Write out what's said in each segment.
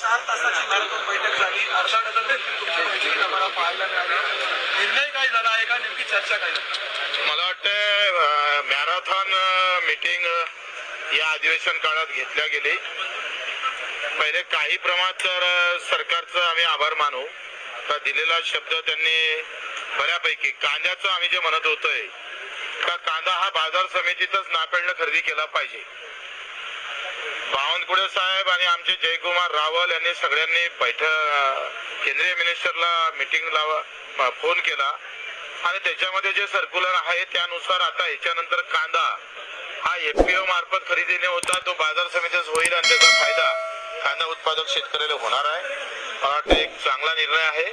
चार तासाची मॅरेथॉन बैठक झाली. अर्धा डझन मंत्री तुमच्या बैठकीत आम्हाला पाहायला मिळाले. निर्णय काय झाला? आहे का नेमकी चर्चा काय झाली? मला वाटतं मॅरेथॉन मीटिंग या अधिवेशन काळात घेतल्या गेली. पहिले काही प्रमाणात तर सरकारचं आम्ही आभार मानू. का दिलेला शब्द त्यांनी बऱ्यापैकी कांद्याचं आम्ही जे म्हणत होतोय का कांदा हा बाजार समितीतच नापेडणं खरेदी केला पाहिजे. बावनकुळे साहेब आणि आमचे जयकुमार रावल यांनी सगळ्यांनी बैठक केंद्रीय मिनिस्टरला मीटिंग लावा फोन केला. आणि त्याच्यामध्ये जे सर्क्युलर आहे त्यानुसार आता याच्यानंतर कांदा हा एफपीओ मार्फत खरेदीने होता. तो बाजार समितीच होईल आणि त्याचा फायदा कांदा उत्पादक शेतकऱ्याला होणार आहे. मला वाटतं एक चांगला निर्णय आहे.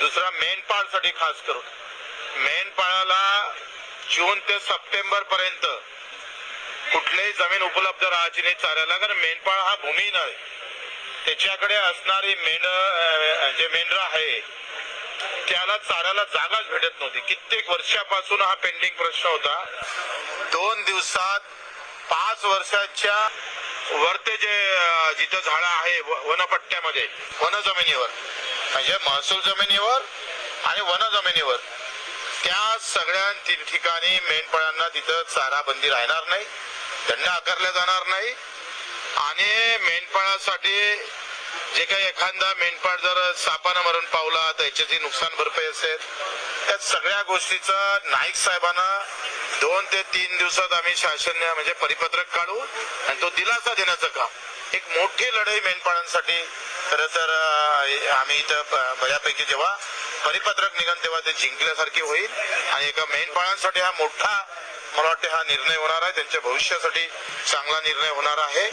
दुसरा मेंढपाळसाठी खास करून मेंढपाळाला जून ते सप्टेंबर पर्यंत कुठलीही जमीन उपलब्ध राहायची नाही चाऱ्याला कारण मेंढपाळ हा भूमी आहे. त्याच्याकडे असणारी मेंढ जे मेंढरा आहे त्याला चाऱ्याला जागाच भेटत नव्हती. कित्येक वर्षापासून हा पेंडिंग प्रश्न होता. दोन दिवसात पाच वर्षाच्या वरते जे जिथं झाडं आहे व- वनपट्ट्यामध्ये वन जमिनीवर म्हणजे महसूल जमिनीवर आणि वन जमिनीवर त्या सगळ्या ठिकाणी मेंढपाळांना तिथं चारा बंदी राहणार नाही. दंड आकारला जाणार नाही. आणि मेंढपाळासाठी जे काही एखादा मेंढपाळ जर सापानं मरण पावला तर जी नुकसान भरपाई असेल. त्या सगळ्या गोष्टीचा नाईक साहेबांना दोन ते तीन दिवसात आम्ही शासन म्हणजे परिपत्रक काढू आणि तो दिलासा देण्याचं काम. एक मोठी लढाई मेंढपाळांसाठी. खरं तर आम्ही इथं ब- बऱ्यापैकी जेव्हा परिपत्रक निघन तेव्हा ते जिंकल्यासारखी होईल. आणि एका मेंढपाळांसाठी हा मोठा मला वाटते हा निर्णय होणार आहे. त्यांच्या भविष्यासाठी चांगला निर्णय होणार आहे.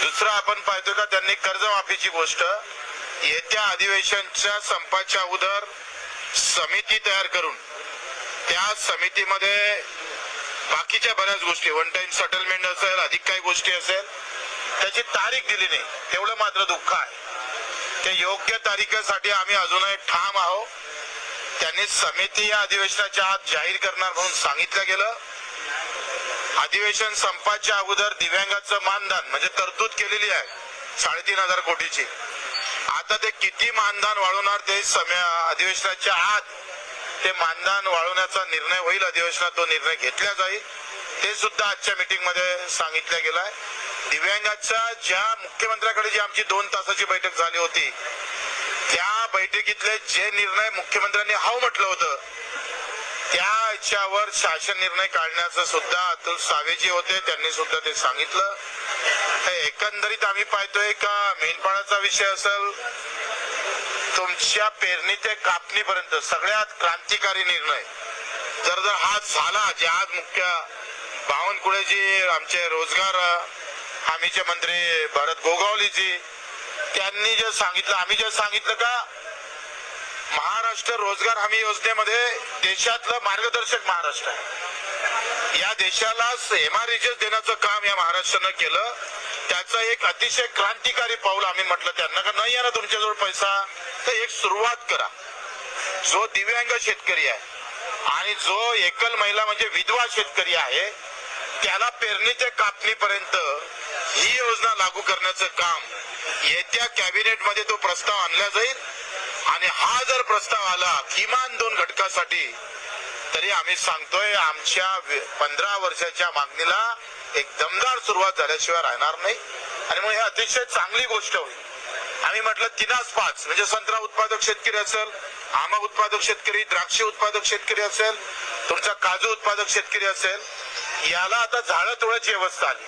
दुसरं आपण पाहतो का त्यांनी कर्जमाफीची गोष्ट येत्या अधिवेशनच्या संपाच्या अगोदर समिती तयार करून त्या समितीमध्ये बाकीच्या बऱ्याच गोष्टी वन टाइम सेटलमेंट असेल अधिक काही गोष्टी असेल त्याची तारीख दिली नाही. तेवढं मात्र दुःख आहे. त्या योग्य तारीखेसाठी आम्ही अजूनही ठाम आहोत. त्यांनी समिती या अधिवेशनाच्या आत जाहीर करणार म्हणून सांगितलं गेलं. अधिवेशन संपाच्या अगोदर दिव्यांगाचं मानधन म्हणजे तरतूद केलेली आहे साडेतीन हजार कोटीची. आता ते किती मानधन वाढवणार ते समय अधिवेशनाच्या आत ते मानधन वाढवण्याचा निर्णय होईल अधिवेशनात तो निर्णय घेतला जाईल ते सुद्धा आजच्या मीटिंगमध्ये सांगितलं गेलंय. दिव्यांगाच्या ज्या मुख्यमंत्र्याकडे जी आमची दोन तासाची बैठक झाली होती त्या बैठकीतले जे निर्णय मुख्यमंत्र्यांनी हाव म्हटलं होतं त्या याच्यावर शासन निर्णय काढण्याचं सुद्धा अतुल सावेजी होते त्यांनी सुद्धा ते सांगितलं. एकंदरीत आम्ही पाहतोय का मेनपाळाचा विषय असेल तुमच्या पेरणी ते कापणीपर्यंत सगळ्यात क्रांतिकारी निर्णय. जर जर हा झाला जे आज मुख्य बावनकुळेजी आमचे रोजगार हमीचे मंत्री भरत गोगावलीजी त्यांनी जे सांगितलं आम्ही जे सांगितलं का महाराष्ट्र रोजगार हमी योजनेमध्ये देशातलं मार्गदर्शक महाराष्ट्र आहे. या देशाला एमआरएचएस देण्याचं काम या महाराष्ट्रानं केलं. त्याचं एक अतिशय क्रांतिकारी पाऊल आम्ही म्हटलं त्यांना का नाही आहे ना तुमच्याजवळ पैसा? तर एक सुरुवात करा. जो दिव्यांग शेतकरी आहे आणि जो एकल महिला म्हणजे विधवा शेतकरी आहे त्याला पेरणी ते कापणीपर्यंत ही योजना लागू करण्याचं काम येत्या कॅबिनेटमध्ये तो प्रस्ताव आणला जाईल. आणि हा जर प्रस्ताव आला किमान दोन घटकासाठी तरी आम्ही सांगतोय आमच्या पंधरा वर्षाच्या मागणीला एक दमदार सुरुवात झाल्याशिवाय राहणार नाही. आणि मग हे अतिशय चांगली गोष्ट होईल. आम्ही म्हटलं तिनाच पाच म्हणजे संत्रा उत्पादक शेतकरी असेल आंबा उत्पादक शेतकरी द्राक्ष उत्पादक शेतकरी असेल तुमचा काजू उत्पादक शेतकरी असेल याला आता झाडं तोडायची व्यवस्था आली.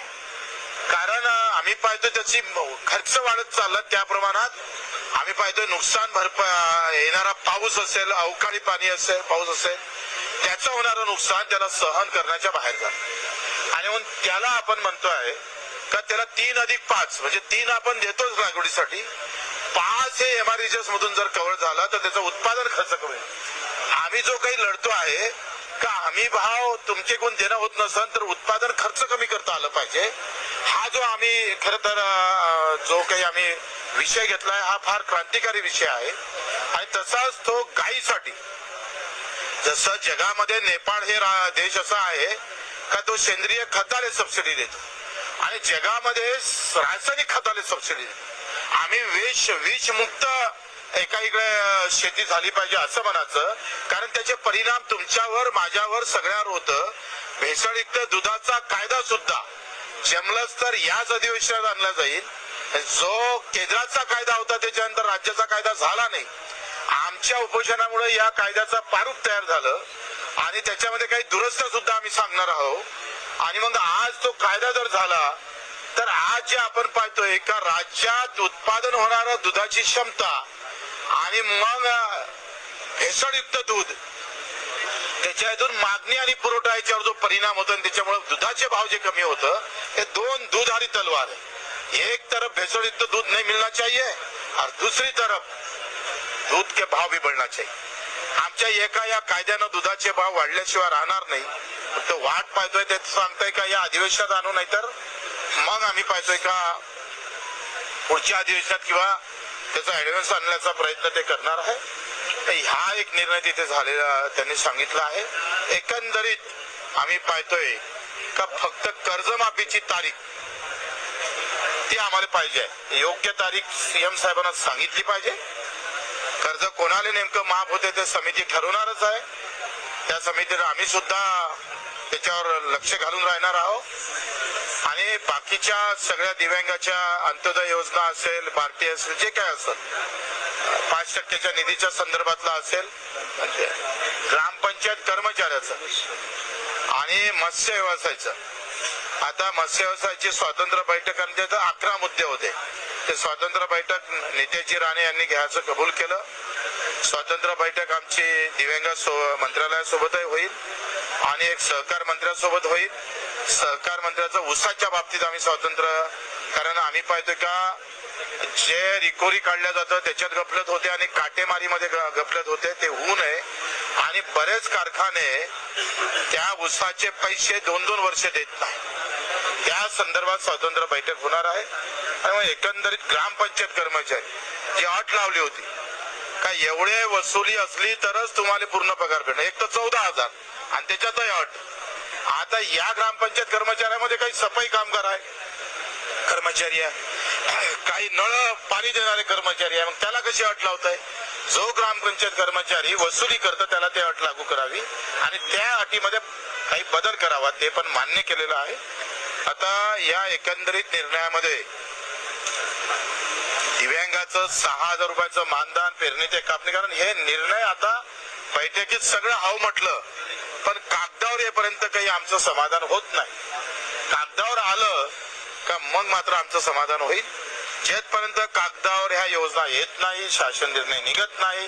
कारण आम्ही पाहतो त्याची खर्च वाढत चालला त्या प्रमाणात आम्ही पाहतोय नुकसान भरप येणारा पाऊस असेल अवकाळी पाणी असेल पाऊस असेल त्याचं होणारं नुकसान त्याला सहन करण्याच्या बाहेर जात आणि म्हणून त्याला आपण म्हणतोय का त्याला तीन अधिक पाच म्हणजे तीन आपण देतोच लागवडीसाठी. पाच हे एमआरएचएस मधून जर कव्हर झाला तर त्याचं उत्पादन खर्च कमी आम्ही जो काही लढतो आहे का हमी भाव तुमचे कोण देणं होत नसेल तर उत्पादन खर्च कमी करता आलं पाहिजे. खर तर जो काही आम्ही विषय घेतलाय हा फार क्रांतिकारी विषय आहे. आणि तसाच तो गायीसाठी जसं जगामध्ये नेपाळ हे रा- देश असा आहे का तो सेंद्रिय खताले सबसिडी देतो. आणि जगामध्ये रासायनिक खताले सबसिडी देतो. आम्ही विष विषमुक्त एका इकडे शेती झाली पाहिजे असं म्हणायचं. कारण त्याचे परिणाम तुमच्यावर माझ्यावर सगळ्यावर होतं. भेसळयुक्त दुधाचा कायदा सुद्धा जमलंच तर याच अधिवेशनात आणला जाईल. जो केंद्राचा कायदा होता त्याच्यानंतर राज्याचा कायदा झाला नाही. आमच्या उपोषणामुळे या कायद्याचा प्रारूप तयार झालं. आणि त्याच्यामध्ये काही दुरुस्त सुद्धा आम्ही सांगणार आहोत. आणि मग आज तो कायदा जर झाला तर आज जे आपण पाहतोय का राज्यात उत्पादन होणारं दुधाची क्षमता आणि मग भेसळयुक्त दूध त्याच्यातून मागणी आणि पुरवठा याच्यावर जो परिणाम होतो आणि त्याच्यामुळे दुधाचे भाव जे कमी होतं हे दोन दूध आणि तलवार एक तरफ भेसळयुक्त दूध नहीं मिलना चाहिए और दूसरी तरफ दूध के भाव भी बढ़ना चाहिए. आमच्या एका या कायद्यानं दुधाचे भाव वाढल्याशिवाय राहणार नाही. फक्त वाट पाहतोय ते सांगताय का या अधिवेशनात आणू नाही तर मग आम्ही पाहतोय का पुढच्या अधिवेशनात किंवा त्याचा ऍडव्हान्स आणण्याचा प्रयत्न ते करणार आहे. हा एक निर्णय तिथे झालेला त्यांनी सांगितला आहे. एकंदरीत आम्ही पाहतोय का फक्त कर्जमाफीची तारीख ती आम्हाला पाहिजे. योग्य तारीख सीएम साहेबांना सांगितली पाहिजे. कर्ज कोणाला नेमकं माफ होते ते समिती ठरवणारच आहे. त्या समितीला आम्ही सुद्धा त्याच्यावर लक्ष घालून राहणार आहोत. आणि बाकीच्या सगळ्या दिव्यांगाच्या अंत्योदय योजना असेल भारतीय असेल जे काय असेल पाच टक्क्याच्या निधीच्या संदर्भातला असेल. ग्रामपंचायत कर्मचाऱ्याचं. आणि मत्स्य व्यवसायाचं. आता मत्स्य व्यवसायाची स्वातंत्र्य बैठक आणि त्याचे अकरा मुद्दे होते. ते स्वातंत्र्य बैठक नितेशजी राणे यांनी घ्यायचं कबूल केलं. स्वातंत्र्य बैठक आमची दिव्यांग सो- मंत्रालयासोबतही होईल. आणि एक सहकार मंत्र्यासोबत होईल. सहकार मंत्र्याचं उसाच्या बाबतीत आम्ही स्वातंत्र्य कारण आम्ही पाहतोय का जे रिकोरी काढलं जातं त्याच्यात गफलत होते आणि काटेमारीमध्ये ग- गफलत होते ते होऊ नये. आणि बरेच कारखाने त्या उसाचे पैसे दोन दोन वर्ष देत नाही त्या संदर्भात स्वातंत्र्य बैठक होणार आहे. आणि मग एकंदरीत ग्रामपंचायत कर्मचारी जी अट लावली होती का एवढे वसुली असली तरच तुम्हाला पूर्ण पगार भेटणार. एक तर चौदा हजार आणि त्याच्यातही अट. आता या ग्रामपंचायत कर्मचाऱ्यामध्ये काही सफाई कामगार आहे? कर्मचारी आहे. काही नळ पाणी देणारे कर्मचारी आहे. मग त्याला कशी अट लावताय? जो ग्रामपंचायत कर्मचारी वसुली करतो त्याला ते अट लागू करावी आणि त्या अटीमध्ये काही बदल करावा ते पण मान्य केलेलं आहे. आता या एकंदरीत निर्णयामध्ये दिव्यांगाचं सहा हजार रुपयाचं मानधन पेरणी ते कापणी कारण हे निर्णय आता बैठकीत सगळं हाव म्हटलं पण कागदावर येपर्यंत काही आमचं समाधान होत नाही. कागदावर आलं मग मात्र आमचं समाधान होईल. जेथपर्यंत कागदावर ह्या योजना येत नाही शासन निर्णय निघत नाही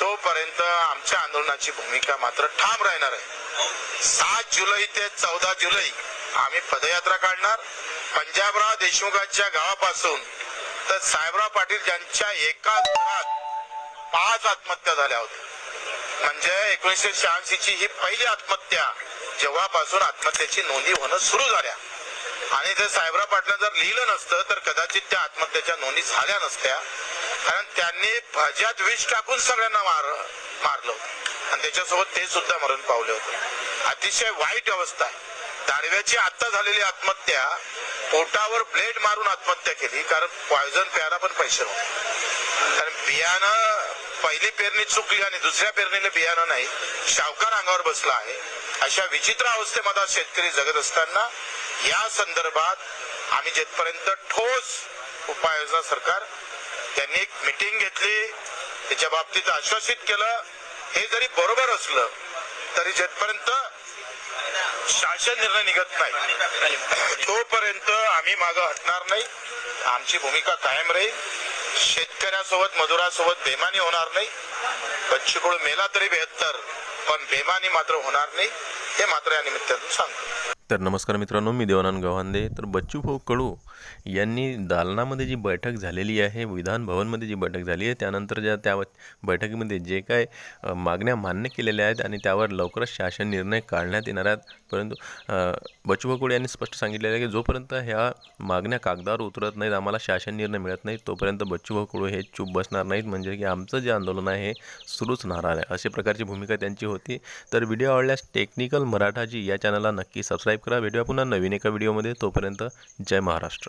तोपर्यंत आमच्या आंदोलनाची भूमिका मात्र ठाम राहणार आहे. सात जुलै ते चौदा जुलै आम्ही पदयात्रा काढणार. पंजाबराव देशमुखांच्या गावापासून तर साहेबराव पाटील ज्यांच्या एका घरात पाच आत्महत्या झाल्या होत्या. म्हणजे एकोणीसशे शहाऐंशी ची ही पहिली आत्महत्या जेव्हापासून आत्महत्येची नोंदी होणं सुरू झाल्या. आणि ते साहेबराव पाटला जर लिहिलं नसतं तर कदाचित त्या आत्महत्येच्या नोंदी झाल्या नसत्या. कारण त्यांनी भज्यात विष टाकून सगळ्यांना मार मारलं आणि त्याच्यासोबत ते सुद्धा मरण पावले होते. अतिशय वाईट अवस्था. आहे दाडव्याची आत्ता झालेली आत्महत्या पोटावर ब्लेड मारून आत्महत्या केली कारण पॉयझन प्यायला पण पैसे नव्हते. कारण बियाणं पहिली पेरणी चुकली आणि दुसऱ्या पेरणीला बियाणं नाही शावकार अंगावर बसला आहे. अशा विचित्र अवस्थेमध्ये शेतकरी जगत असताना या संदर्भात आम्ही जेथपर्यंत ठोस उपाययोजना सरकार त्यांनी एक मिटिंग घेतली त्याच्या बाबतीत आश्वासित केलं हे जरी बरोबर असलं तरी जेथपर्यंत शासन निर्णय निघत नाही तोपर्यंत आम्ही मागं हटणार नाही आमची भूमिका कायम राहील. शेतकऱ्यासोबत मजुरासोबत बेमानी होणार नाही. बच्चीकुळ मेला तरी बेहत्तर पण बेमानी मात्र होणार नाही हे मात्र या निमित्तानं सांगतो. तर नमस्कार मित्रांनो मी देवानंद गव्हांदे. तर बच्चू भाऊ कडू यांनी दालनामध्ये जी बैठक झालेली आहे विधान भवनमध्ये जी बैठक झाली आहे त्यानंतर ज्या त्या बैठकीमध्ये जे काय मागण्या मान्य केलेल्या आहेत आणि त्यावर लवकरच शासन निर्णय काढण्यात येणार आहेत. परंतु अ, यांनी स्पष्ट सांगितलेलं आहे की जोपर्यंत ह्या मागण्या कागदावर उतरत नाहीत आम्हाला शासन निर्णय मिळत नाही तोपर्यंत बच्चू हे चूप बसणार नाहीत. म्हणजे की आमचं जे आंदोलन आहे हे सुरूच राहणार आहे. अशा प्रकारची भूमिका त्यांची होती. तर व्हिडिओ आवडल्यास टेक्निकल मराठाजी या चॅनलला नक्की सबस्क्राईब करा. भेटूया पुन्हा नवीन एका व्हिडिओमध्ये. तोपर्यंत जय महाराष्ट्र.